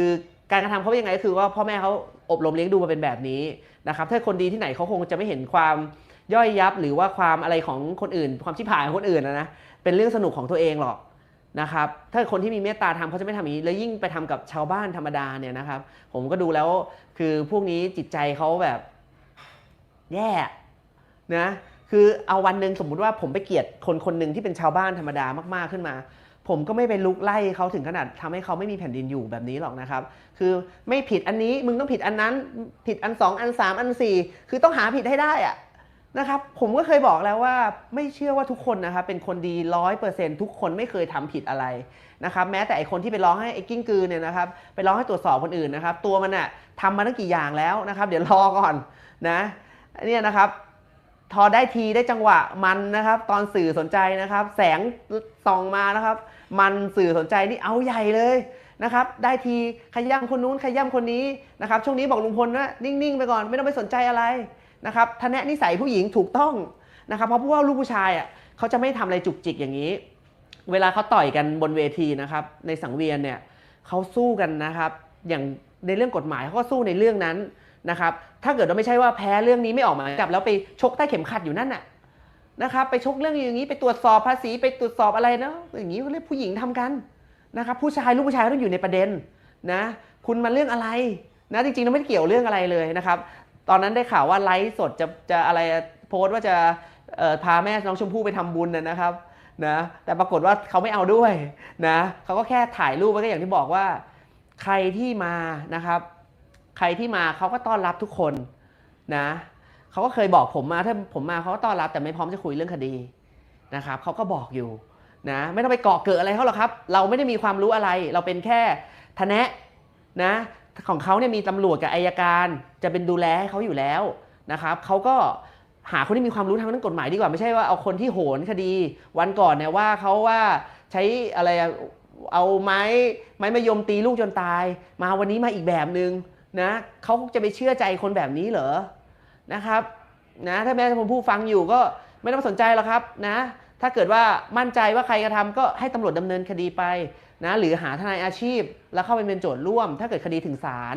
คือการกระทำเขาเป็นยังไงก็คือว่าพ่อแม่เขาอบรมเลี้ยงดูมาเป็นแบบนี้นะครับถ้าคนดีที่ไหนเขาคงจะไม่เห็นความย่อยยับหรือว่าความอะไรของคนอื่น ความชิบหายของคนอื่นนะนะเป็นเรื่องสนุกของตัวเองหรอกนะครับถ้าคนที่มีเมตตาทำเขาจะไม่ทำอย่างนี้ แล้วยิ่งไปทำกับชาวบ้านธรรมดาเนี่ยนะครับ ผมก็ดูแล้วคือพวกนี้จิตใจเขาแบบแย่นะคือเอาวันหนึ่งสมมุติว่าผมไปเกลียดคนคนหนึ่งที่เป็นชาวบ้านธรรมดามากๆขึ้นมา ผมก็ไม่ไปลุกไล่เขาถึงขนาดทำให้เขาไม่มีแผ่นดินอยู่แบบนี้หรอกนะครับ คือไม่ผิดอันนี้มึงต้องผิดอันนั้น ผิดอันสองอันสามอันสี่คือต้องหาผิดให้ได้อะนะครับผมก็เคยบอกแล้วว่าไม่เชื่อว่าทุกคนนะครับเป็นคนดีร้อยเปอร์เซ็นทุกคนไม่เคยทำผิดอะไรนะครับแม้แต่ไอคนที่ไปร้องให้ไอ้กิ้งกือเนี่ยนะครับไปร้องให้ตรวจสอบคนอื่นนะครับตัวมันอะทำมาตั้งกี่อย่างแล้วนะครับ เดี๋ยวรอก่อนนะเนี่ยนะครับ ทอได้ทีได้จังหวะมันนะครับ ตอนสื่อสนใจนะครับ แสงส่องมานะครับ มันสื่อสนใจนี่เอาใหญ่เลยนะครับ ได้ทีขย้ำคนนู้นขย้ำคนนี้นะครับ ช่วงนี้บอกลุงพลว่านิ่งๆไปก่อนไม่ต้องไปสนใจอะไรนะครับทะแนะนิสัยผู้หญิงถูกต้องนะครับ เพราะพวกว่าลูกผู้ชายอะเขาจะไม่ทำอะไรจุกจิกอย่างนี้ เวลาเขาต่อยกันบนเวทีนะครับ ในสังเวียนเนี่ยเขาสู้กันนะครับ อย่างในเรื่องกฎหมายเขาก็สู้ในเรื่องนั้น นะครับถ้าเกิดว่าไม่ใช่ว่าแพ้เรื่องนี้ไม่ออกหมายจับแล้วไปชกใต้เข็มขัดอยู่นั่นน่ะนะครับไปชกเรื่องอย่างนี้ไปตรวจสอบภาษีไปตรวจสอบอะไรเนาะอย่างนี้เขาเรียกผู้หญิงทำกันนะครับผู้ชายลูกผู้ชายต้องอยู่ในประเด็นนะคุณมาเรื่องอะไรนะจริงๆเราไม่ได้เกี่ยวเรื่องอะไรเลยนะครับตอนนั้นได้ข่าวว่าไลฟ์สดจะจะอะไรโพสต์ว่าจะพาแม่น้องชมพู่ไปทำบุญนะครับนะแต่ปรากฏว่าเขาไม่เอาด้วยนะเขาก็แค่ถ่ายรูปไว้ก็อย่างที่บอกว่า ใครที่มานะครับ ใครที่มาเขาก็ต้อนรับทุกคนนะเขาก็เคยบอกผมมาถ้าผมมาเขาก็ต้อนรับแต่ไม่พร้อมจะคุยเรื่องคดีนะครับเขาก็บอกอยู่นะไม่ต้องไปเกาะเกิดอะไรเขาหรอกครับ เราไม่ได้มีความรู้อะไร เราเป็นแค่ทนะนะของเขาเนี่ยมีตำรวจกับอายการจะเป็นดูแลให้เขาอยู่แล้วนะครับเขาก็หาคนที่มีความรู้ทางด้านกฎหมายดีกว่าไม่ใช่ว่าเอาคนที่โหนคดี วันก่อนเนี่ยว่าเขาว่าใช้อะไรเอาไม้ไม้มายมตีลูกจนตาย มาวันนี้มาอีกแบบหนึ่ง นะเขาจะไปเชื่อใจคนแบบนี้เหรอนะครับนะถ้าแม่ผมผู้ฟังอยู่ก็ไม่ต้องสนใจหรอกครับนะถ้าเกิดว่ามั่นใจว่าใครกระทำก็ให้ตำรวจดำเนินคดีไปนะหรือหาทนายอาชีพ แล้วเข้าไปเป็นโจทย์ร่วม ถ้าเกิดคดีถึงศาล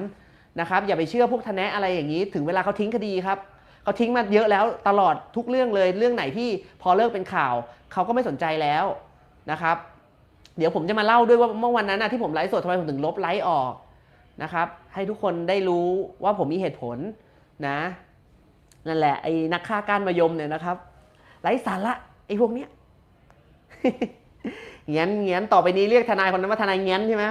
นะครับอย่าไปเชื่อพวกทนายอะไรอย่างนี้ ถึงเวลาเขาทิ้งคดีครับเขาทิ้งมาเยอะแล้วตลอดทุกเรื่องเลยเรื่องไหนที่พอเลิกเป็นข่าวเขาก็ไม่สนใจแล้วนะครับ เดี๋ยวผมจะมาเล่าด้วยว่าเมื่อวันนั้นนะที่ผมไลฟ์สดทำไมผมถึงลบไลฟ์ออก นะครับ ให้ทุกคนได้รู้ว่าผมมีเหตุผลนะนั่นแหละไอ้นักฆ่ากานมายมเนี่ยนะครับไร้สาระไอ้พวกเนี้ยเงี้ยนเงี้ยนต่อไปนี้เรียกทนายคนนั้นว่าทนายเงี้ยนใช่ไหม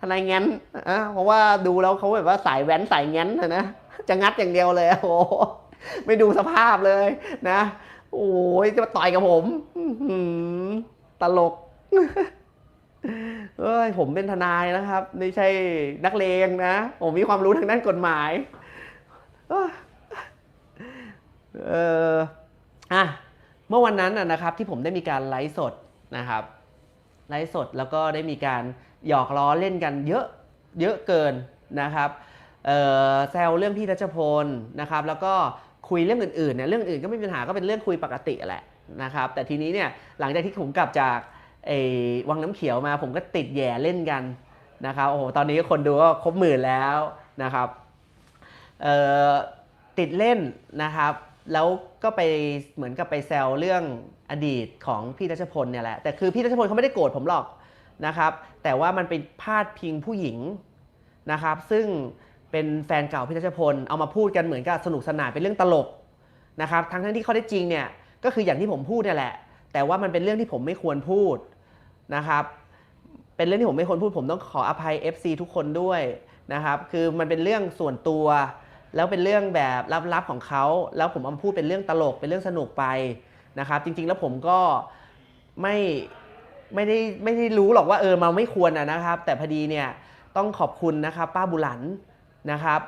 ทนายเงี้ยนอะเพราะว่าดูแล้วเขาแบบว่าสายแว้นสายเงี้ยนนะจะงัดอย่างเดียวเลยโอ้ไม่ดูสภาพเลยนะ โอ้ยจะมาต่อยกับผมตลก เอ้ยผมเป็นทนายนะครับ ไม่ใช่นักเลงนะ ผมมีความรู้ทางด้านกฎหมาย เอออะเมื่อวันนั้นนะครับที่ผมได้มีการไลฟ์สดนะครับ ไลฟ์สดแล้วก็ได้มีการหยอกล้อเล่นกันเยอะเยอะเกินนะครับเออแซวเรื่องพี่รัชพลนะครับ แล้วก็คุยเรื่องอื่นๆเนี่ยเรื่องอื่นก็ไม่มีปัญหาก็เป็นเรื่องคุยปกติแหละนะครับ แต่ทีนี้เนี่ยหลังจากที่ผมกลับจาก ไอ้วังน้ำเขียวมาผมก็ติดแย่เล่นกันนะครับโอ้โหตอนนี้คนดูก็ครบหมื่นแล้วนะครับเอ่อติดเล่นนะครับ แล้วก็ไปเหมือนกับไปแซวเรื่องอดีตของพี่รัชพลเนี่ยแหละแต่คือพี่รัชพลเขาไม่ได้โกรธผมหรอกนะครับ แต่ว่ามันเป็นพาดพิงผู้หญิงนะครับ ซึ่งเป็นแฟนเก่าพี่รัชพลเอามาพูดกันเหมือนกับสนุกสนานเป็นเรื่องตลกนะครับทั้งที่เขาได้จริงเนี่ยก็คืออย่างที่ผมพูดเนี่ยแหละ แต่ว่ามันเป็นเรื่องที่ผมไม่ควรพูด นะครับ เป็นเรื่องที่ผมไม่ควรพูดผมต้องขออภัย FC ทุกคนด้วยนะครับ คือมันเป็นเรื่องส่วนตัว แล้วเป็นเรื่องแบบลับๆของเขา แล้วผมเอาพูดเป็นเรื่องตลกเป็นเรื่องสนุกไปนะครับ จริงๆแล้วผมก็ไม่ไม่ได้ไม่ได้รู้หรอกว่าเออมันไม่ควรนะครับ แต่พอดีเนี่ยต้องขอบคุณนะครับป้าบุหลันนะครับ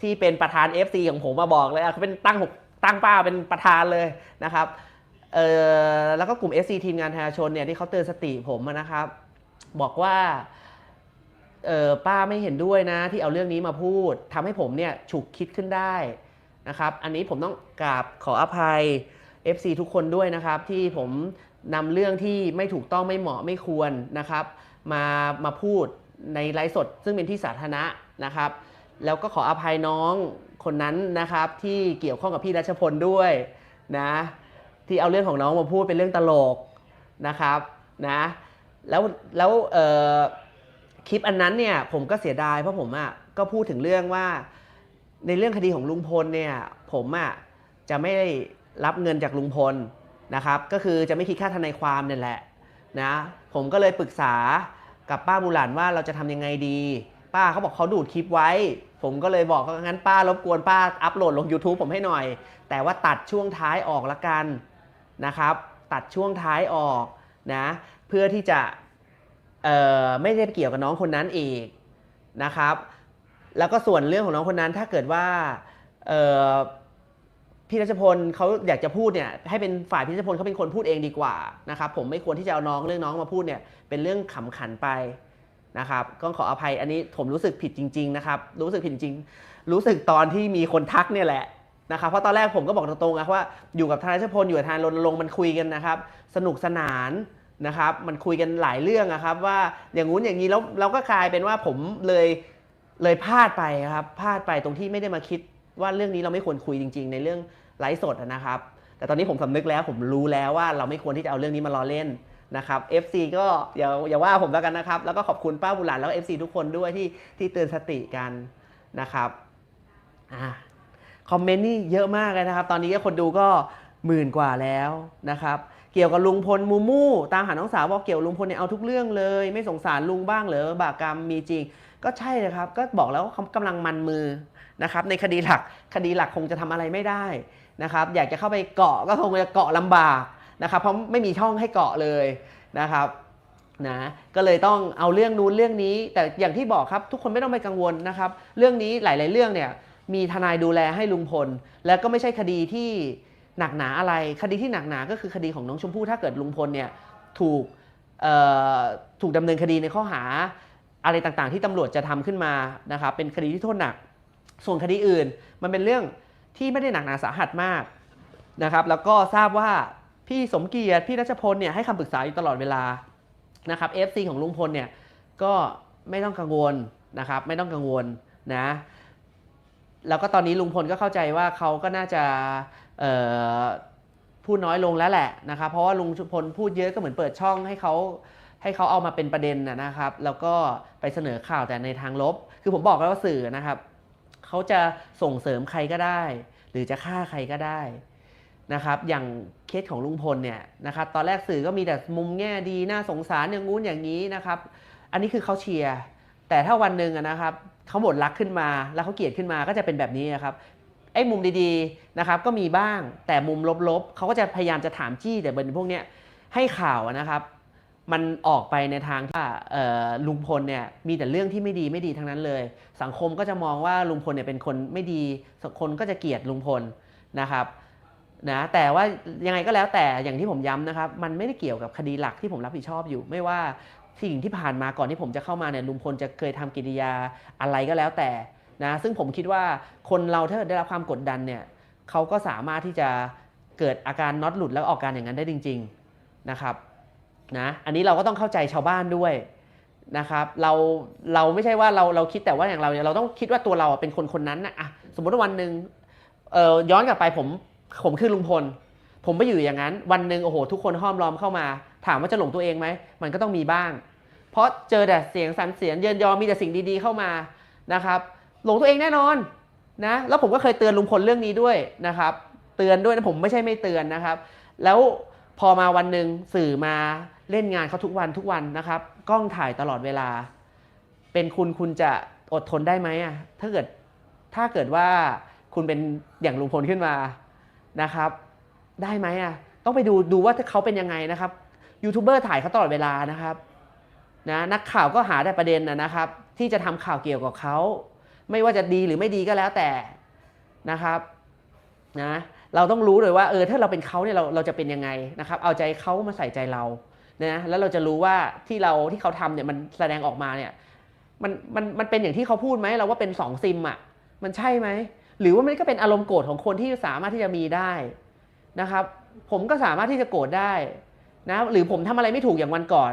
ที่เป็นประธาน FC ของผมมาบอกเลยอะเขาเป็นตั้งตั้งป้าเป็นประธานเลยนะครับ เออแล้วก็กลุ่ม SC ทีมงานประชาชนเนี่ยที่เขาเตือนสติผมนะครับ บอกว่าเออป้าไม่เห็นด้วยนะ ที่เอาเรื่องนี้มาพูดทำให้ผมเนี่ยฉุกคิดขึ้นได้นะครับ อันนี้ผมต้องกราบขออภัย FC ทุกคนด้วยนะครับ ที่ผมนำเรื่องที่ไม่ถูกต้องไม่เหมาะไม่ควรนะครับ มามาพูดในไลฟ์สด ซึ่งเป็นที่สาธารณะนะครับ แล้วก็ขออภัยน้องคนนั้นนะครับ ที่เกี่ยวข้องกับพี่รัชพลด้วยนะ ที่เอาเรื่องของน้องมาพูดเป็นเรื่องตลกนะครับนะแล้วแล้วคลิปอันนั้นเนี่ยผมก็เสียดายเพราะผมอะก็พูดถึงเรื่องว่า ในเรื่องคดีของลุงพลเนี่ยผมอะจะไม่ได้รับเงินจากลุงพลนะครับ ก็คือจะไม่คิดค่าทนายความเนี่ยแหละนะผมก็เลยปรึกษากับป้าบุหลันว่าเราจะทำยังไงดี ป้าเขาบอกเขาดูดคลิปไว้ ผมก็เลยบอกว่างั้นป้ารบกวนป้าอัปโหลดลง YouTube ผมให้หน่อย แต่ว่าตัดช่วงท้ายออกละกัน นะครับ ตัดช่วงท้ายออกนะเพื่อที่จะไม่ได้เกี่ยวกับน้องคนนั้นอีกนะครับ แล้วก็ส่วนเรื่องของน้องคนนั้นถ้าเกิดว่าพี่รัชพลเขาอยากจะพูดเนี่ยให้เป็นฝ่ายพี่รัชพลเขาเป็นคนพูดเองดีกว่านะครับผมไม่ควรที่จะเอาน้องเรื่องน้องมาพูดเนี่ยเป็นเรื่องขำขันไปนะครับก็ขออภัยอันนี้ผมรู้สึกผิดจริง ๆ นะครับ รู้สึกผิดจริงๆรู้สึกตอนที่มีคนทักเนี่ยแหละ นะครับเพราะตอนแรกผมก็บอกตรงๆนะว่าอยู่กับทนายชพลอยู่กับทนายรณรงค์มันคุยกันนะครับ สนุกสนานนะครับมันคุยกันหลายเรื่องนะครับ ว่าอย่างงู้นอย่างนี้แล้วเราก็กลายเป็นว่าผมเลยเลยพลาดไปครับพลาดไปตรงที่ไม่ได้มาคิดว่าเรื่องนี้เราไม่ควรคุยจริง ๆ ในเรื่องไลฟ์สดนะครับ แต่ตอนนี้ผมสำนึกแล้วผมรู้แล้วว่าเราไม่ควรที่จะเอาเรื่องนี้มาล้อเล่นนะครับ FC ก็อย่าอย่าว่าผมแล้วกันนะครับ แล้วก็ขอบคุณป้าบุหลานแล้วก็ FC ทุกคนด้วยที่ที่เตือนสติกันนะครับอ่า คอมเมนต์นี่เยอะมากเลยนะครับ ตอนนี้คนดูก็หมื่นกว่าแล้วนะครับ เกี่ยวกับลุงพลมูมูตามหาน้องสาวบอกเกี่ยวลุงพลเนี่ยเอาทุกเรื่องเลย ไม่สงสารลุงบ้างเหรอบากกรรมมีจริง ก็ใช่เลยครับ ก็บอกแล้วว่าเขากำลังมันมือนะครับ ในคดีหลักคดีหลักคงจะทำอะไรไม่ได้นะครับ อยากจะเข้าไปเกาะก็คงจะเกาะลำบากนะครับ เพราะไม่มีช่องให้เกาะเลยนะครับนะก็เลยต้องเอาเรื่องนู้นเรื่องนี้ แต่อย่างที่บอกครับทุกคนไม่ต้องไปกังวลนะครับ เรื่องนี้หลาย ๆ เรื่องเนี่ย มีทนายดูแลให้ลุงพล แล้วก็ไม่ใช่คดีที่หนักหนาอะไร คดีที่หนักหนาก็คือคดีของน้องชมพู่ถ้าเกิดลุงพลเนี่ยถูกถูกดำเนินคดีในข้อหาอะไรต่างๆ ที่ตำรวจจะทำขึ้นมานะครับเป็นคดีที่โทษหนัก ส่วนคดีอื่น มันเป็นเรื่องที่ไม่ได้หนักหนาสาหัสมากนะครับ แล้วก็ทราบว่าพี่สมเกียรติพี่รัชพลเนี่ยให้คำปรึกษาอยู่ตลอดเวลานะครับ FC ของลุงพลเนี่ยก็ไม่ต้องกังวลนะครับ ไม่ต้องกังวลนะ แล้วก็ตอนนี้ลุงพลก็เข้าใจว่าเขาก็น่าจะพูดน้อยลงแล้วแหละนะครับเพราะว่าลุงพลพูดเยอะก็เหมือนเปิดช่องให้เขาให้เขาเอามาเป็นประเด็นนะครับ แล้วก็ไปเสนอข่าวแต่ในทางลบ คือผมบอกแล้วว่าสื่อนะครับเขาจะส่งเสริมใครก็ได้ หรือจะฆ่าใครก็ได้นะครับ อย่างเคสของลุงพลเนี่ยนะครับ ตอนแรกสื่อก็มีแต่มุมแง่ดีน่าสงสารอย่างงู้นอย่างนี้นะครับ อันนี้คือเขาเชียร์แต่ถ้าวันหนึ่งนะครับ เขาหมดรักขึ้นมา แล้วเขาเกลียดขึ้นมาก็จะเป็นแบบนี้ครับไอ้มุมดีๆนะครับก็มีบ้างแต่มุมลบๆเขาก็จะพยายามจะถามจี้แต่เป็นพวกเนี้ยให้ข่าวนะครับมันออกไปในทางที่ว่าลุงพลเนี่ยมีแต่เรื่องที่ไม่ดีไม่ดีทั้งนั้นเลย สังคมก็จะมองว่าลุงพลเนี่ยเป็นคนไม่ดีคนก็จะเกลียดลุงพลนะครับนะแต่ว่ายังไงก็แล้วแต่อย่างที่ผมย้ำนะครับ มันไม่ได้เกี่ยวกับคดีหลักที่ผมรับผิดชอบอยู่ ไม่ว่า สิ่งที่ผ่านมาก่อนที่ผมจะเข้ามาเนี่ยลุงพลจะเคยทำกิริยาอะไรก็แล้วแต่นะซึ่งผมคิดว่าคนเราถ้าได้รับความกดดันเนี่ยเขาก็สามารถที่จะเกิดอาการน็อตหลุดแล้วออกการอย่างนั้นได้จริง ๆนะครับนะอันนี้เราก็ต้องเข้าใจชาวบ้านด้วยนะครับเราเราไม่ใช่ว่าเราเราคิดแต่ว่าอย่างเราเนี่ยเราต้องคิดว่าตัวเราเป็นคนคนนั้นนะอะสมมติว่าวันหนึ่งเอ่อย้อนกลับไปผมผมคือลุงพล ผมไปอยู่อย่างนั้น วันหนึ่งโอ้โหทุกคนห้อมล้อมเข้ามา ถามว่าจะหลงตัวเองไหม มันก็ต้องมีบ้าง เพราะเจอแต่เสียงสรรเสียงเยินยอมีแต่สิ่งดีๆเข้ามานะครับ หลงตัวเองแน่นอนนะ แล้วผมก็เคยเตือนลุงพลเรื่องนี้ด้วยนะครับ เตือนด้วยนะผมไม่ใช่ไม่เตือนนะครับ แล้วพอมาวันหนึ่งสื่อมาเล่นงานเขาทุกวันทุกวันนะครับ กล้องถ่ายตลอดเวลา เป็นคุณคุณจะอดทนได้ไหมอะถ้าเกิดถ้าเกิดว่าคุณเป็นอย่างลุงพลขึ้นมานะครับ ได้ไหมอะต้องไปดูดูว่าเขาเป็นยังไงนะครับ ยูทูบเบอร์ถ่ายเขาตลอดเวลานะครับนะนักข่าวก็หาแต่ประเด็นนะนะครับ ที่จะทำข่าวเกี่ยวกับเขาไม่ว่าจะดีหรือไม่ดีก็แล้วแต่นะครับนะเราต้องรู้เลยว่าเออถ้าเราเป็นเขาเนี่ยเราเราจะเป็นยังไงนะครับ เอาใจเขามาใส่ใจเรานะแล้วเราจะรู้ว่าที่เราที่เขาทำเนี่ยมันแสดงออกมาเนี่ยมันมันมันเป็นอย่างที่เขาพูดไหมเราว่าเป็นสองซิมอะมันใช่ไหมหรือว่ามันก็เป็นอารมณ์โกรธของคนที่สามารถที่จะมีได้นะครับ ผมก็สามารถที่จะโกรธได้ นะหรือผมทำอะไรไม่ถูกอย่างวันก่อน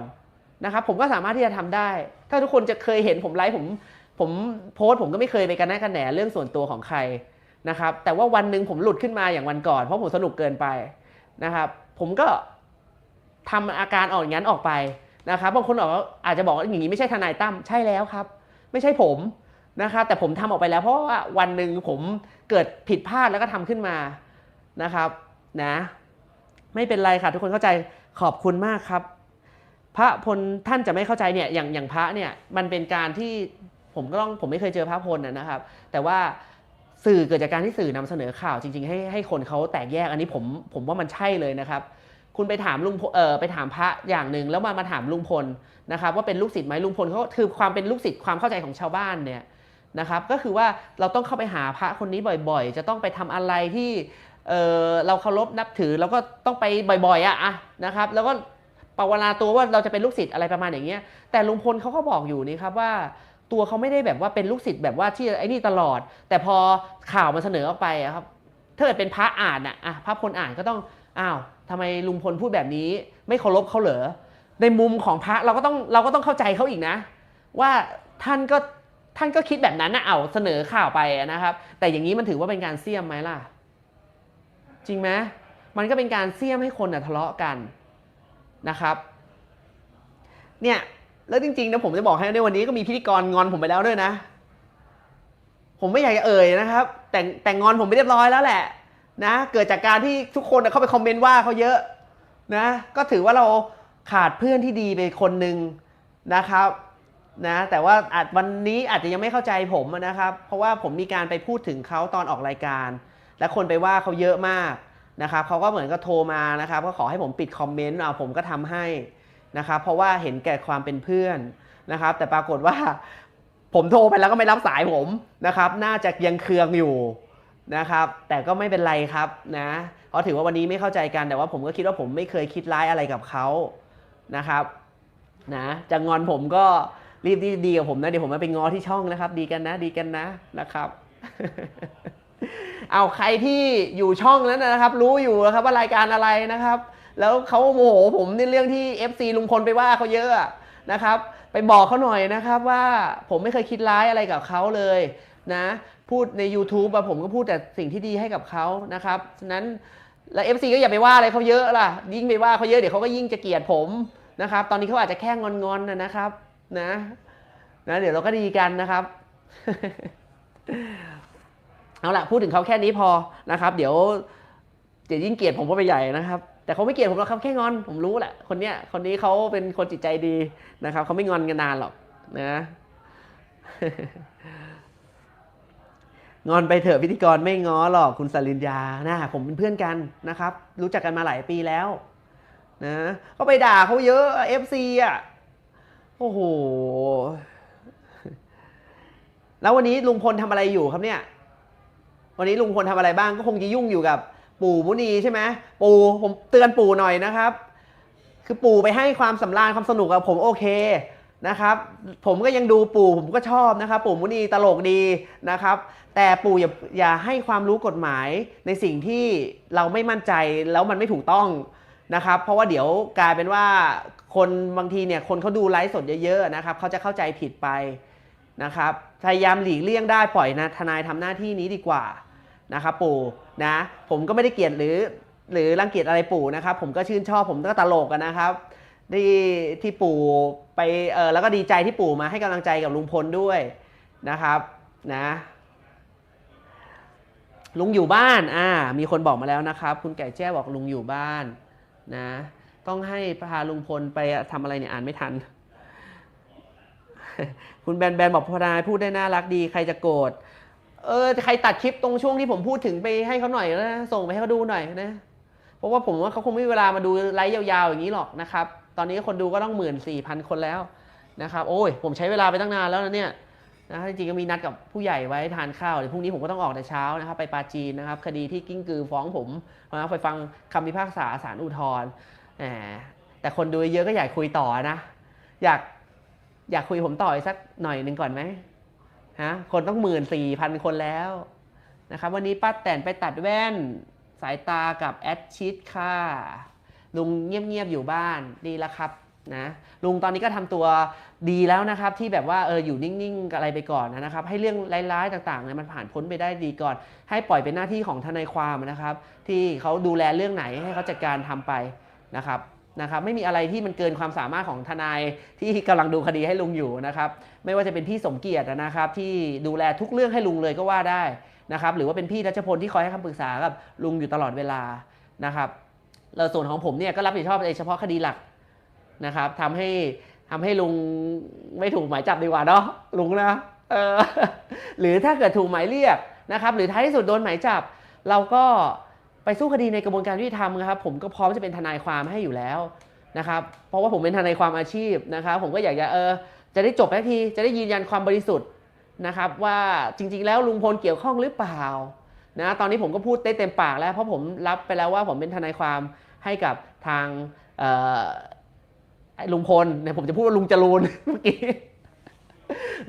นะครับผมก็สามารถที่จะทำได้ ถ้าทุกคนจะเคยเห็นผมไลฟ์ผมผมโพสต์ผมก็ไม่เคยไปกันแน่กันแหนเรื่องส่วนตัวของใครนะครับแต่ว่าวันหนึ่งผมหลุดขึ้นมาอย่างวันก่อน เพราะผมสนุกเกินไปนะครับผมก็ทำอาการออกอย่างนั้นออกไปนะครับบางคนอกว่าอาจจะบอกว่าอย่างนี้ไม่ใช่ทนายตั้มใช่แล้วครับ ไม่ใช่ผมนะครับแต่ผมทำออกไปแล้ว เพราะว่าวันหนึ่งผมเกิดผิดพลาดแล้วก็ทำขึ้นมานะครับนะไม่เป็นไรค่ะทุกคนเข้าใจ ขอบคุณมากครับ พระพลท่านจะไม่เข้าใจเนี่ยอย่างอย่างพระเนี่ยมันเป็นการที่ผมก็ต้องผมไม่เคยเจอพระพลนะนะครับ แต่ว่าสื่อเกิดจากการที่สื่อนำเสนอข่าวจริง ๆ ให้ให้คนเขาแตกแยกอันนี้ผมผมว่ามันใช่เลยนะครับ คุณไปถามลุงเออไปถามพระอย่างหนึ่งแล้วมามาถามลุงพลนะครับ ว่าเป็นลูกศิษย์ไหมลุงพลเขาคือความเป็นลูกศิษย์ความเข้าใจของชาวบ้านเนี่ยนะครับ ก็คือว่าเราต้องเข้าไปหาพระคนนี้บ่อยๆ จะต้องไปทำอะไรที่ เออเราเคารพนับถือแล้วก็ต้องไปบ่อยๆอะอะนะครับแล้วก็ภาวนาตัวว่าเราจะเป็นลูกศิษย์อะไรประมาณอย่างเงี้ยแต่ลุงพลเขาก็บอกอยู่นี่ครับว่าตัวเขาไม่ได้แบบว่าเป็นลูกศิษย์แบบว่าที่ไอ้นี่ตลอด แต่พอข่าวมันเสนอออกไปอะครับถ้าเกิดเป็นพระอ่านอะอะพระพลอ่านก็ต้องอ้าวทำไมลุงพลพูดแบบนี้ ไม่เคารพเขาเหรอในมุมของพระเราก็ต้องเราก็ต้องเข้าใจเขาอีกนะ ว่าท่านก็ท่านก็คิดแบบนั้นนะเอาเสนอข่าวไปนะครับ แต่อย่างนี้มันถือว่าเป็นการเสี่ยมไหมล่ะ จริงไหมมันก็เป็นการเสี่ยมให้คนน่ะทะเลาะกันนะครับ เนี่ยแล้วจริงๆนะผมจะบอกให้ในวันนี้ก็มีพิธีกรงอนผมไปแล้วด้วยนะ ผมไม่อยากจะเอ่ยนะครับ แต่แต่งอนผมไปเรียบร้อยแล้วแหละนะ เกิดจากการที่ทุกคนเข้าไปคอมเมนต์ว่าเขาเยอะนะ ก็ถือว่าเราขาดเพื่อนที่ดีไปคนหนึ่งนะครับนะแต่ว่าอาจวันนี้อาจจะยังไม่เข้าใจผมนะครับ เพราะว่าผมมีการไปพูดถึงเขาตอนออกรายการ และคนไปว่าเขาเยอะมากนะครับเขาก็เหมือนก็โทรมานะครับก็ขอให้ผมปิดคอมเมนต์เอาผมก็ทำให้นะครับเพราะว่าเห็นแก่ความเป็นเพื่อนนะครับ แต่ปรากฏว่าผมโทรไปแล้วก็ไม่รับสายผมนะครับ น่าจะยังเคืองอยู่นะครับ แต่ก็ไม่เป็นไรครับนะเพราะถือว่าวันนี้ไม่เข้าใจกันแต่ว่าผมก็คิดว่าผมไม่เคยคิดร้ายอะไรกับเขานะครับนะจะงอนผมก็รีบดีกับผมนะเดี๋ยวผมมาไปงอที่ช่องนะครับ ดีกันนะดีกันนะนะครับ เอาใครที่อยู่ช่องนั้นนะครับ รู้อยู่นะครับว่ารายการอะไรนะครับ แล้วเขาโมโหผมในเรื่องที่ FC ลุงพลไปว่าเขาเยอะนะครับ ไปบอกเขาหน่อยนะครับว่าผมไม่เคยคิดร้ายอะไรกับเขาเลยนะพูดใน YouTube อะผมก็พูดแต่สิ่งที่ดีให้กับเขานะครับฉะนั้นแล้ว FC ก็อย่าไปว่าอะไรเขาเยอะล่ะ ยิ่งไปว่าเขาเยอะเดี๋ยวเขาก็ยิ่งจะเกลียดผมนะครับ ตอนนี้เขาอาจจะแค่งอนๆนะนะครับนะนะ เดี๋ยวเราก็ดีกันนะครับ เอาละพูดถึงเขาแค่นี้พอนะครับ เดี๋ยวเดี๋ยวยิ่งเกลียดผมก็ไปใหญ่นะครับ แต่เขาไม่เกลียดผมหรอกครับแค่งอนผมรู้แหละคนเนี้ยคนนี้เขาเป็นคนจิตใจดีนะครับเขาไม่งอนกันนานหรอกนะงอนไปเถอะพิธีกรไม่ง้อหรอกคุณสลินยานะผมเป็นเพื่อนกันนะครับ รู้จักกันมาหลายปีแล้วนะก็ไปด่าเขาเยอะเอฟซีอะโอ้โหแล้ววันนี้ลุงพลทำอะไรอยู่ครับเนี่ย วันนี้ลุงพลทำอะไรบ้างก็คงจะยุ่งอยู่กับปู่มุนีใช่ไหมปู่ผมเตือนปู่หน่อยนะครับ คือปู่ไปให้ความสำราญความสนุกกับผมโอเคนะครับ ผมก็ยังดูปู่ผมก็ชอบนะครับ ปู่มุนีตลกดีนะครับ แต่ปู่อย่าอย่าให้ความรู้กฎหมายในสิ่งที่เราไม่มั่นใจแล้วมันไม่ถูกต้องนะครับ เพราะว่าเดี๋ยวกลายเป็นว่าคนบางทีเนี่ยคนเขาดูไลฟ์สดเยอะๆนะครับเขาจะเข้าใจผิดไปนะครับพยายามหลีกเลี่ยงได้ปล่อยนะทนายทำหน้าที่นี้ดีกว่า นะครับปู่นะผมก็ไม่ได้เกลียดหรือ หรือรังเกียจอะไรปู่นะครับ ผมก็ชื่นชอบผมก็ตลกกันนะครับที่ที่ปู่ไปเออแล้วก็ดีใจที่ปู่มาให้กำลังใจกับลุงพลด้วยนะครับนะลุงอยู่บ้าน อ่า มีคนบอกมาแล้วนะครับ คุณไก่แจ้บอกลุงอยู่บ้านนะ ต้องให้พาลุงพลไปทำอะไรเนี่ยอ่านไม่ทัน คุณแบนแบนบอกพนายพูดได้น่ารักดี ใครจะโกรธ เออใครตัดคลิปตรงช่วงที่ผมพูดถึงไปให้เขาหน่อยนะส่งไปให้เขาดูหน่อยนะเพราะว่าผมว่าเขาคงไม่มีเวลามาดูไลฟ์ยาวๆอย่างนี้หรอกนะครับ ตอนนี้คนดูก็ต้องหมื่นสี่พันคนแล้วนะครับ โอ้ย ผมใช้เวลาไปตั้งนานแล้วนะเนี่ยนะจริงๆก็มีนัดกับผู้ใหญ่ไว้ทานข้าวเดี๋ยวพรุ่งนี้ผมก็ต้องออกแต่เช้านะครับ ไปปาจีนนะครับ คดีที่กิ้งกือฟ้องผมนะครับไปฟังคำพิพากษาศาลอุทธรณ์แหมแต่คนดูเยอะก็อยากคุยต่อนะ อยากอยากคุยผมต่ออีกสักหน่อยหนึ่งก่อนไหม ฮะคนต้องหมื่นสี่พันคนแล้วนะครับวันนี้ป้าแตนไปตัดแว่นสายตากับแอดชิดค่ะลุงเงียบๆอยู่บ้านดีแล้วครับนะลุงตอนนี้ก็ทำตัวดีแล้วนะครับ ที่แบบว่าเอออยู่นิ่งๆอะไรไปก่อนนะครับ ให้เรื่องร้ายๆต่างๆเนี่ยมันผ่านพ้นไปได้ดีก่อน ให้ปล่อยเป็นหน้าที่ของทนายความนะครับ ที่เขาดูแลเรื่องไหนให้เขาจัดการทำไปนะครับ นะครับไม่มีอะไรที่มันเกินความสามารถของทนายที่กำลังดูคดีให้ลุงอยู่นะครับไม่ว่าจะเป็นพี่สมเกียรตินะครับที่ดูแลทุกเรื่องให้ลุงเลยก็ว่าได้นะครับหรือว่าเป็นพี่รัชพลที่คอยให้คำปรึกษากับลุงอยู่ตลอดเวลานะครับแล้วส่วนของผมเนี่ยก็รับผิดชอบเฉพาะคดีหลักนะครับทำให้ทำให้ลุงไม่ถูกหมายจับดีกว่าเนาะลุงนะเออหรือถ้าเกิดถูกหมายเรียกนะครับหรือท้ายที่สุดโดนหมายจับ เราก็ ไปสู้คดีในกระบวนการยุติธรรมนะครับผมก็พร้อมจะเป็นทนายความให้อยู่แล้วนะครับเพราะว่าผมเป็นทนายความอาชีพนะครับผมก็อยากจะเออจะได้จบสักทีจะได้ยืนยันความบริสุทธิ์นะครับว่าจริง ๆ แล้วลุงพลเกี่ยวข้องหรือเปล่านะตอนนี้ผมก็พูดได้เต็มปากแล้ว เพราะผมรับไปแล้วว่าผมเป็นทนายความให้กับทางลุงพลเนี่ยผมจะพูดว่าลุงจรูนเมื่อกี้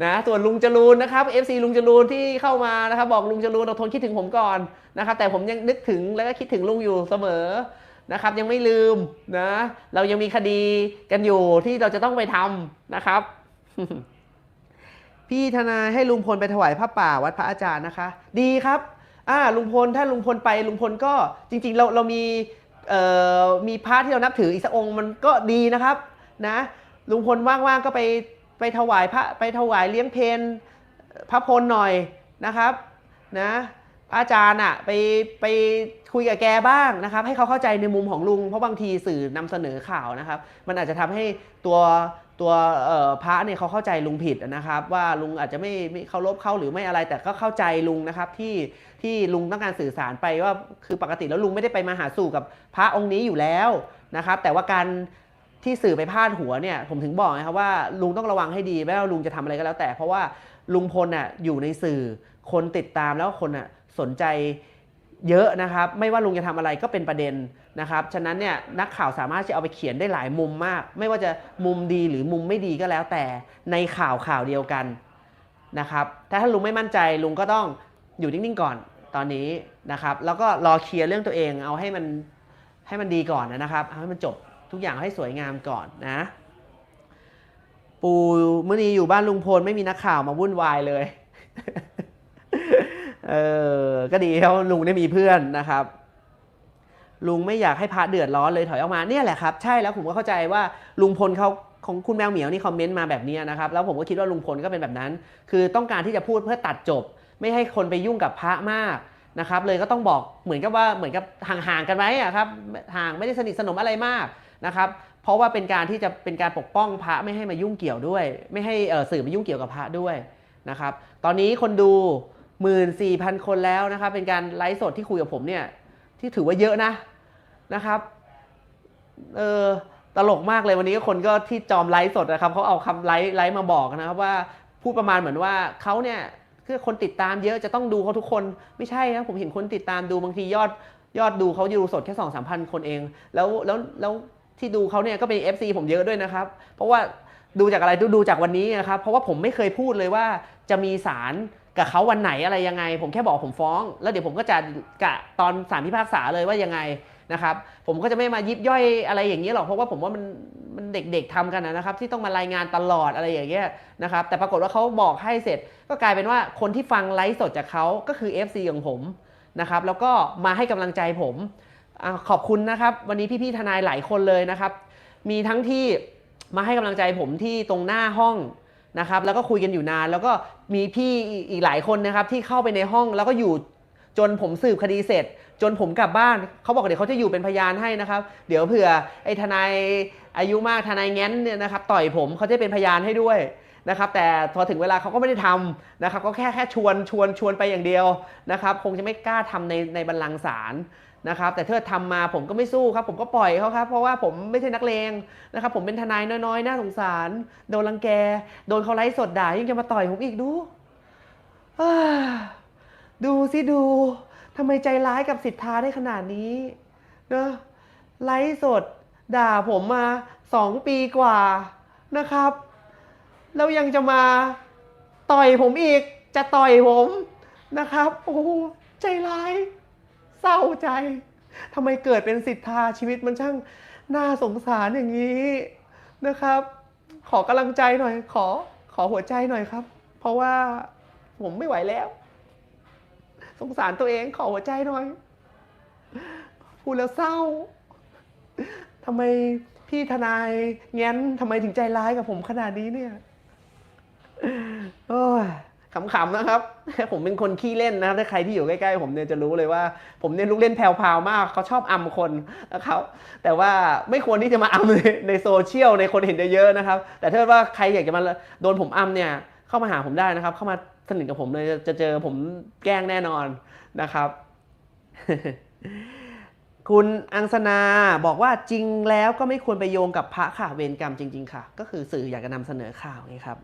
นะส่วนลุงจรูนนะครับ FC ลุงจรูนที่เข้ามานะครับ บอกลุงจรูนเราทนคิดถึงผมก่อนนะครับ แต่ผมยังนึกถึงแล้วก็คิดถึงลุงอยู่เสมอนะครับ ยังไม่ลืมนะ เรายังมีคดีกันอยู่ที่เราจะต้องไปทำนะครับ พี่ทนาให้ลุงพลไปถวายผ้าป่าวัดพระอาจารย์นะคะ ดีครับอ่าลุงพลถ้าลุงพลไปลุงพลก็จริง ๆ เราเรามีเอ่อมีพระที่เรานับถืออีกสักองค์มันก็ดีนะครับนะลุงพลว่างๆก็ไป ไปถวายพระไปถวายเลี้ยงเพนพระพลหน่อยนะครับนะพระอาจารย์อะไปไปคุยกับแกบ้างนะครับ ให้เขาเข้าใจในมุมของลุง เพราะบางทีสื่อนำเสนอข่าวนะครับ มันอาจจะทำให้ตัวตัวพระเนี่ยเขาเข้าใจลุงผิดนะครับ ว่าลุงอาจจะไม่ไม่เคารพเขาหรือไม่อะไรแต่ก็เข้าใจลุงนะครับที่ที่ลุงต้องการสื่อสารไปว่าคือปกติแล้วลุงไม่ได้ไปมาหาสู่กับพระองค์นี้อยู่แล้วนะครับ แต่ว่าการ ที่สื่อไปพาดหัวเนี่ยผมถึงบอกนะครับว่าลุงต้องระวังให้ดีไม่ว่าลุงจะทำอะไรก็แล้วแต่ เพราะว่าลุงพลน่ะอยู่ในสื่อคนติดตามแล้วคนน่ะสนใจเยอะนะครับ ไม่ว่าลุงจะทำอะไรก็เป็นประเด็นนะครับ ฉะนั้นเนี่ยนักข่าวสามารถจะเอาไปเขียนได้หลายมุมมาก ไม่ว่าจะมุมดีหรือมุมไม่ดีก็แล้วแต่ในข่าวข่าวเดียวกันนะครับ ถ้าถ้าลุงไม่มั่นใจลุงก็ต้องอยู่นิ่งๆก่อนตอนนี้นะครับ แล้วก็รอเคลียร์เรื่องตัวเองเอาให้มันให้มันดีก่อนนะครับ เอาให้มันจบ ทุกอย่างให้สวยงามก่อนนะ ปูเมื่อนี้อยู่บ้านลุงพลไม่มีนักข่าวมาวุ่นวายเลยเออก็ดีเขาลุงได้มีเพื่อนนะครับ ลุงไม่อยากให้พระเดือดร้อนเลยถอยออกมาเนี่ยแหละครับ ใช่แล้วผมก็เข้าใจว่าลุงพลเขาของคุณแมวเหมียวนี่คอมเมนต์มาแบบนี้นะครับแล้วผมก็คิดว่าลุงพลก็เป็นแบบนั้น คือต้องการที่จะพูดเพื่อตัดจบ ไม่ให้คนไปยุ่งกับพระมากนะครับ เลยก็ต้องบอกเหมือนกับว่าเหมือนกับห่างๆกันไว้อะครับห่างไม่ได้สนิทสนมอะไรมาก นะครับเพราะว่าเป็นการที่จะเป็นการปกป้องพระไม่ให้มายุ่งเกี่ยวด้วย ไม่ให้สื่อมายุ่งเกี่ยวกับพระด้วยนะครับตอนนี้คนดู14,000 คนแล้วนะครับเป็นการไลฟ์สดที่คุยกับผมเนี่ยที่ถือว่าเยอะนะนะครับเออตลกมากเลยวันนี้คนก็ที่จอมไลฟ์สดนะครับเขาเอาคำไลฟ์ไลฟ์มาบอกนะครับว่าพูดประมาณเหมือนว่าเขาเนี่ยคือคนติดตามเยอะจะต้องดูเขาทุกคนไม่ใช่นะผมเห็นคนติดตามดูบางทียอดยอดดูเขาดูสดแค่สองสามพันคนเอง แล้วแล้วแล้ว ที่ดูเขาเนี่ยก็เป็น FC ผมเยอะด้วยนะครับ เพราะว่าดูจากอะไรดูดูจากวันนี้นะครับ เพราะว่าผมไม่เคยพูดเลยว่าจะมีสารกับเขาวันไหนอะไรยังไง ผมแค่บอกผมฟ้อง แล้วเดี๋ยวผมก็จะกะตอนสารพิพากษาเลยว่ายังไงนะครับ ผมก็จะไม่มายิบย่อยอะไรอย่างนี้หรอกเพราะว่าผมว่ามันมันเด็กๆทำกันนะครับ ที่ต้องมารายงานตลอดอะไรอย่างเงี้ยนะครับ แต่ปรากฏว่าเขาบอกให้เสร็จ ก็กลายเป็นว่าคนที่ฟังไลฟ์สดจากเขาก็คือ FC ของผมนะครับ แล้วก็มาให้กำลังใจผม ขอบคุณนะครับ วันนี้พี่ๆทนายหลายคนเลยนะครับ มีทั้งที่มาให้กำลังใจผมที่ตรงหน้าห้องนะครับ แล้วก็คุยกันอยู่นาน แล้วก็มีพี่อีกหลายคนนะครับ ที่เข้าไปในห้องแล้วก็อยู่จนผมสืบคดีเสร็จ จนผมกลับบ้านเขาบอกเดี๋ยวเขาจะอยู่เป็นพยานให้นะครับ เดี๋ยวเผื่อไอ้ทนายอายุมากทนายแง้นเนี่ยนะครับ ต่อยผมเขาจะเป็นพยานให้ด้วยนะครับแต่พอถึงเวลาเขาก็ไม่ได้ทำนะครับ ก็แค่แค่ชวนชวนชวนไปอย่างเดียวนะครับ คงจะไม่กล้าทำในในบัลลังก์ศาล นะครับแต่ถ้าทำมาผมก็ไม่สู้ครับ ผมก็ปล่อยเขาครับ เพราะว่าผมไม่ใช่นักเลงนะครับผมเป็นทนายน้อยๆ น่าสงสาร โดนรังแก โดนเขาไล่สดด่ายังจะมาต่อยผมอีกดูดูสิดูทำไมใจร้ายกับสิทธาได้ขนาดนี้เนอะไลฟ์สดด่าผมมาสองปีกว่านะครับ แล้วยังจะมาต่อยผมอีกจะต่อยผมนะครับ โอ้ใจร้าย เศร้าใจทำไมเกิดเป็นสิทธาชีวิตมันช่างน่าสงสารอย่างนี้นะครับ ขอกำลังใจหน่อย ขอขอหัวใจหน่อยครับ เพราะว่าผมไม่ไหวแล้ว สงสารตัวเองขอหัวใจหน่อยพูดแล้วเศร้าทำไมพี่ทนายแง้นทำไมถึงใจร้ายกับผมขนาดนี้เนี่ยโอ้ย ขำๆนะครับ ผมเป็นคนขี้เล่นนะครับ ถ้าใครที่อยู่ใกล้ๆผมเนี่ยจะรู้เลยว่า ผมเนี่ยลูกเล่นแพรวๆมากเขาชอบอำคนนะครับแต่ว่าไม่ควรที่จะมาอำในในโซเชียลในคนเห็นเยอะๆนะครับ แต่ถ้าว่าใครอยากจะมาโดนผมอำเนี่ยเข้ามาหาผมได้นะครับ เข้ามาสนิทกับผมเลยจะเจอผมแกล้งแน่นอนนะครับ คุณอังสนาบอกว่าจริงแล้วก็ไม่ควรไปโยงกับพระค่ะเวรกรรมจริง ๆ ค่ะ ก็คือสื่ออยากจะนำเสนอข่าวไงครับ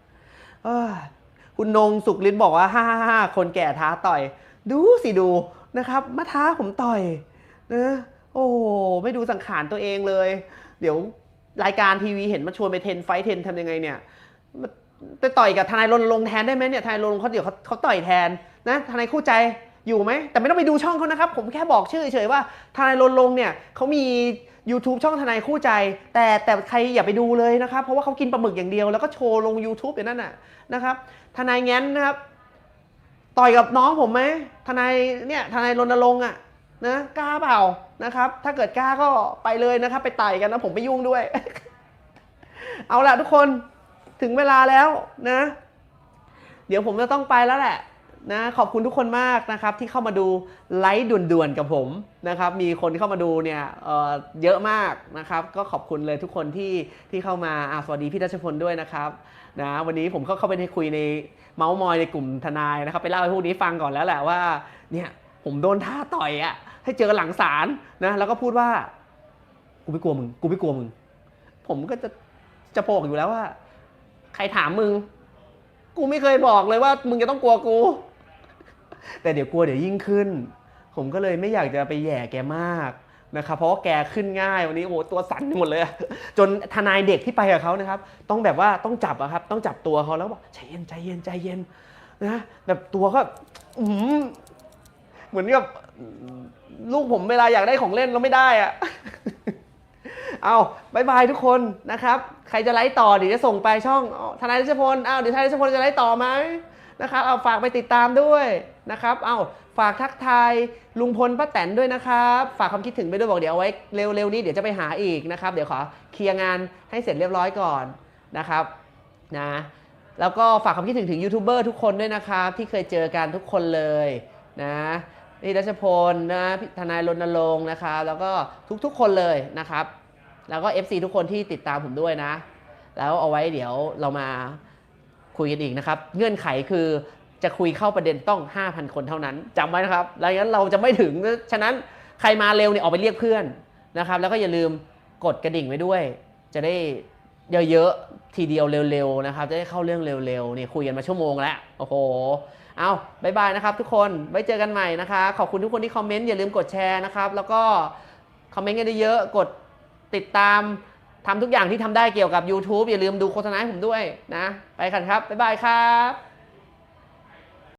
คุณนงสุขฤทธิ์บอกว่าฮ่าฮ่าคนแก่ท้าต่อย ดูสิดูนะครับ มาท้าผมต่อยนะโอ้ไม่ดูสังขารตัวเองเลย เดี๋ยวรายการทีวีเห็นมาชวนไปเทนไฟท์เทนทำยังไงเนี่ยมาไปต่อยกับทนายรณรงค์แทนได้ไหมเนี่ยทนายรณรงค์เขาเดี๋ยวเขาเขาต่อยแทนนะทนายคู่ใจอยู่ไหมแต่ไม่ต้องไปดูช่องเขานะครับ ผมแค่บอกชื่อเฉยๆว่าทนายรณรงค์เนี่ยเขามี YouTube ช่องทนายคู่ใจ แต่แต่ใครอย่าไปดูเลยนะครับ เพราะว่าเขากินปลาหมึกอย่างเดียวแล้วก็โชว์ลง YouTube อย่างนั้นน่ะนะครับ ทนายแง้นนะครับ ต่อยกับน้องผมไหมทนายเนี่ยทนายรณรงค์อะนะกล้าเปล่านะครับ ถ้าเกิดกล้าก็ไปเลยนะครับ ไปต่อยกันนะผมไม่ยุ่งด้วย เอาละทุกคนถึงเวลาแล้วนะ เดี๋ยวผมจะต้องไปแล้วแหละนะขอบคุณทุกคนมากนะครับที่เข้ามาดูไลฟ์ด่วนๆกับผมนะครับ มีคนเข้ามาดูเนี่ยเเยอะมากนะครับ ก็ขอบคุณเลยทุกคนที่ที่เข้ามาสวัสดีพี่รัชพลด้วยนะครับ นะวันนี้ผมก็เข้าไปในคุยในเมาส์มอยในกลุ่มทนายนะครับไปเล่าให้พวกนี้ฟังก่อนแล้วแหละว่าเนี่ยผมโดนท่าต่อยอะ่ะให้เจอหลังศาลนะแล้วก็พูดว่ากูไม่กลัวมึงกูไม่กลัวมึง ผมก็จะจะบอกอยู่แล้วว่า ใครถามมึง กูไม่เคยบอกเลยว่า มึงจะต้องกลัวกู แต่เดี๋ยวกลัวเดี๋ยวยิ่งขึ้น ผมก็เลยไม่อยากจะไปแย่แกมาก นะครับเพราะว่าแกขึ้นง่ายวันนี้โอ้โหตัวสั่นหมดเลย จนทนายเด็กที่ไปกับเขานะครับ ต้องแบบว่าต้องจับอะครับ ต้องจับตัวเขาแล้วบอกใจเย็นใจเย็นใจเย็นนะแบบตัวก็อื้อหือเหมือนกับลูกผมเวลาอยากได้ของเล่นแล้วไม่ได้อะเอาบายบายทุกคนนะครับ ใครจะไลฟ์ต่อเดี๋ยวจะส่งไปช่องทนายรัชพลอ้าวเดี๋ยวทนายรัชพลจะไลฟ์ต่อไหมนะครับเอาฝากไปติดตามด้วยนะครับ เอา ฝากทักทายลุงพลป้าแตนด้วยนะครับ ฝากความคิดถึงไปด้วยบอกเดี๋ยวเอาไว้เร็วๆนี้เดี๋ยวจะไปหาอีกนะครับ เดี๋ยวขอเคลียร์งานให้เสร็จเรียบร้อยก่อนนะครับนะแล้วก็ฝากความคิดถึงถึงยูทูบเบอร์ทุกคนด้วยนะครับ ที่เคยเจอกันทุกคนเลยนะนี่รัชพลนะทนายรณรงค์นะครับแล้วก็ทุกๆคนเลยนะครับ แล้วก็ FC ทุกคนที่ติดตามผมด้วยนะ แล้วเอาไว้เดี๋ยวเรามาคุยกันอีกนะครับ เงื่อนไขคือ จะคุยเข้าประเด็นต้อง 5,000 คนเท่านั้นจำไว้นะครับแล้วงั้นเราจะไม่ถึงฉะนั้นใครมาเร็วเนี่ยออกไปเรียกเพื่อนนะครับ แล้วก็อย่าลืมกดกระดิ่งไว้ด้วย จะได้เยอะๆทีเดียวเร็วๆนะครับ จะได้เข้าเรื่องเร็วๆนี่คุยกันมาชั่วโมงแล้วโอ้โหเอาบายบายนะครับทุกคนไว้เจอกันใหม่นะคะขอบคุณทุกคนที่คอมเมนต์อย่าลืมกดแชร์นะครับ แล้วก็คอมเมนต์กันเยอะๆกดติดตามทำทุกอย่างที่ทำได้เกี่ยวกับ YouTube อย่าลืมดูโฆษณาให้ผมด้วยนะ ไปกันครับ บ๊ายบายครับ